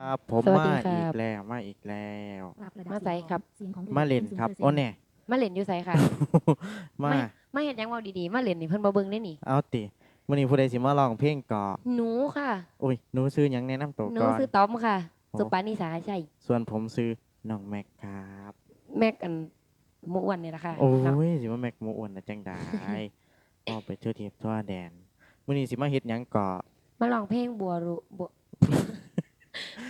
ครับผมสวัสดีมาครัอีบกแล้วมาอีกแล้ว มาไสครับ มาเล่นครับโอ้แน่ มาเล่นอยู่ไสค่ะ มาไม่ มาเห็นยังเว้าดีๆ มาเล่นนี่เพิ่นบ่เบิ่งได้นี่ เอาติมื้อนี้ผู้ใดสิมาร้องเพลงก่อหนูค่ะ อุ้ยหนูซื้อหยังแนะนำตัวหนูก่อนชื่อต้อมค่ะ โอ้ สุปานิสาใช่ส่วนผมซื้อน้องแม็กครับ แม่กันหมู่อ้วนนี่ล่ะค่ะโอ้เนาะยสิมาแม็กหมูอ้วนนะจังได๋ออกไปเที่ยวเทียบทั่วแดนมื้อนี้สิมาเฮ็ดหยังก่อมาร้องเพลงบัวรุบัว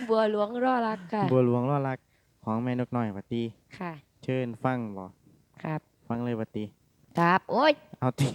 บัวหลวงรอรักค่ะ บัวหลวงรอรักของแม่นกน้อยว่าติค่ะ เชิญฟังบ่ครับ ฟังเลยว่าติครับ โอ๊ยเอาติ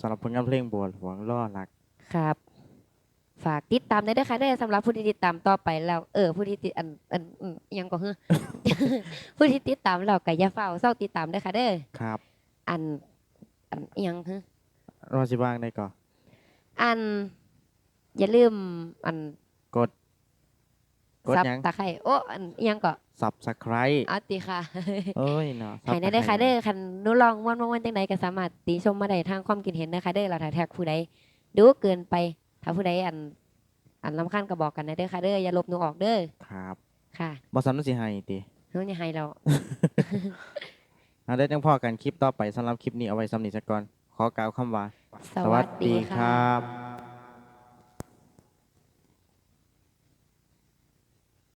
สำหรับผลงานเพลงบัวหลวงรอรัก ครับ ฝากติดตามได้ด้วยค่ะได้อสำหรับผู้ที่ติดตามต่อไปแล้ว เออ ผู้ที่ติดอันอันอืมอิหยังก็คือ ผู้ที่ติดตามเราก็อย่าเฝ้าเศร้าติดตามด้วยค่ะเด้อครับอัน อันอิหยังคือ รอสิบ้างได้ก่อนอันอย่าลืมอันกด กดซับหยัง ตะไคร้โอ้อันอิหยังก็ Subscribe เอาติค่ะ เอ้ยเนาะให้ได้เด้อค่ะเด้อคันหนูลองม่วนม่วนจังใดก็สามารถติชมมาได้ทางความคิดเห็นนะคะเด้อเราถ้าแท็กผู้ใดดูเกินไป ถ้าผู้ใดอันอันลำคัญก็บอกกันนะเด้อค่ะเด้ออย่าลบหนูออกเด้อครับค่ะบ่ซ้ำนั่นสิให้ติหนูอย่าให้เรา เอาได้จังพอกันคลิปต่อไปสำหรับคลิปนี้เอาไว้ซ้ำนี้ซะก่อน ขอกล่าวคำว่า สวัสดีคค่ะรับ